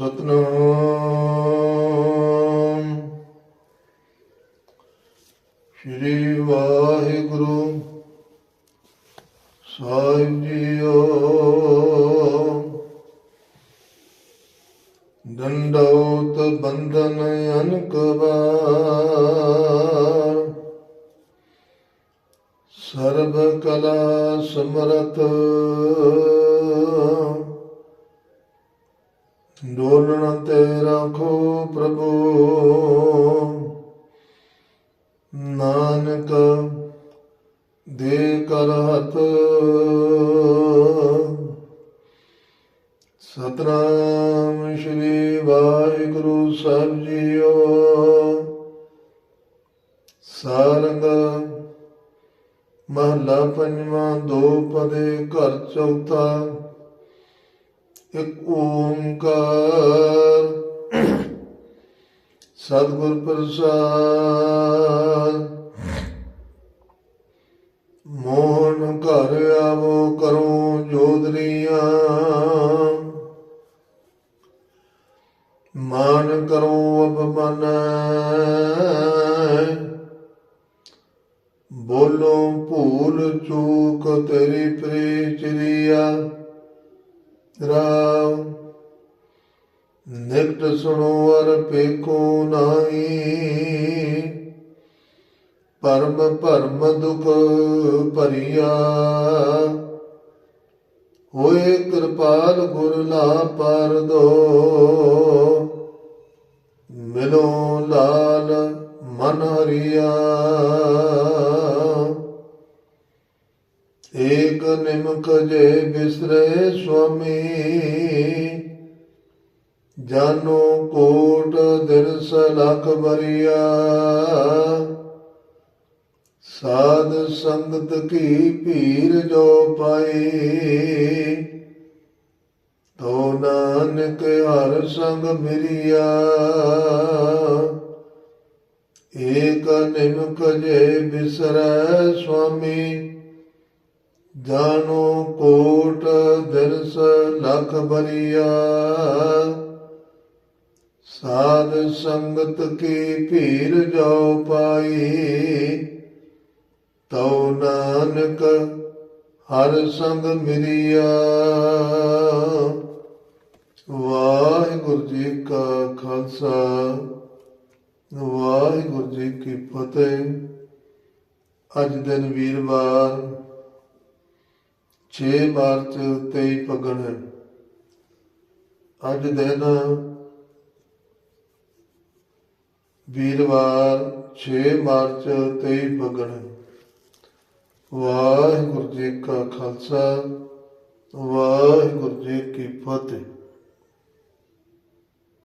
ਸਤਨਾਮ। ਸ੍ਰੀ ਵਾਹਿਗੁਰੂ ਸਾਹਿਬ ਜੀਓ। ਦੰਡੋਤ ਬੰਧਨ ਅਨਕ ਵਾਰ। ਸਰਬ ਕਲਾ ਸਮਰਤ ਡੋਲਣ ਤੇ ਰੱਖੋ ਪ੍ਰਭੂ। ਨਾਨਕ, ਦੇ ਕਰ ਹੱਥ। ਸਤਨਾਮ ਸ਼੍ਰੀ ਵਾਹਿਗੁਰੂ ਸਾਹਿਬ ਜੀਓ। ਸਾਰੰਗ, ਮਹਲਾ ਪੰਜਵਾਂ, ਦੋ ਪਦੇ ਘਰ ਚੌਥਾ। ਇੱਕ ਓੰਕਾਰ। ਸਤਿਗੁਰ ਪ੍ਰਸਾਦ। ਮੋਹਨ ਘਰ ਆਵੋ ਕਰੋ ਜੋਦਰੀਆਂ। ਮਾਨ ਕਰੋ ਅਪਮਨ। ਬੋਲੋ ਭੂਲ ਚੂਕ ਤੇਰੀ ਪ੍ਰੀਚਰੀਆ ਰਾਮ। ਨਿਕਟ ਸੁਣੋ ਅਰ ਪੇਖੋ ਨਾਹੀ। ਪਰਮ ਭਰਮ ਦੁਖ ਭਰੀਆ। ਹੋਏ ਕਿਰਪਾਲ ਗੁਰ ਲਾ ਪਰ ਦੋ। ਮਿਲੋ ਲਾਲ ਮਨ ਹਰੀਆ। ਏਕ ਨਿਮਕ ਜੇ ਬਿਸਰੇ ਸੁਆਮੀ, ਜਾਨੋ ਕੋਟ ਦਿਰਸ ਲਖ ਬਰੀਆ ਸਾਧ ਸੰਗਤ ਕੀ ਭੀਰ ਜੋ ਪਾਈ, ਤੋ ਨਾਨਕ ਹਰ ਸੰਗ ਮਿਲਿਆ ਏਕ ਨਿਮਕ ਜੇ ਬਿਸਰੈ ਸੁਆਮੀ ਜਾਨੋ ਕੋਟ ਦਿਰਸ ਲਖ ਬਰੀਆ। ਸਾਧ ਸੰਗਤ ਕੀ ਭੀਰ ਜੋ ਪਾਈ। ਤਉ ਨਾਨਕ ਹਰ ਸੰਗ ਮਿਰਿਆ ਵਾਹਿਗੁਰੂ ਜੀ ਕਾ ਖਾਲਸਾ, ਵਾਹਿਗੁਰੂ ਜੀ ਕੀ ਫਤਿਹ। ਅੱਜ ਦਿਨ ਵੀਰਵਾਰ 6 ਮਾਰਚ 23 ਫਗਣ ਹੈ ਅੱਜ ਦਿਨ ਵੀਰਵਾਰ 6 ਮਾਰਚ 23 ਫਗਣ ਵਾਹਿਗੁਰੂ ਜੀ ਕਾ ਖਾਲਸਾ, ਵਾਹਿਗੁਰੂ ਜੀ ਕੀ ਫਤਿਹ।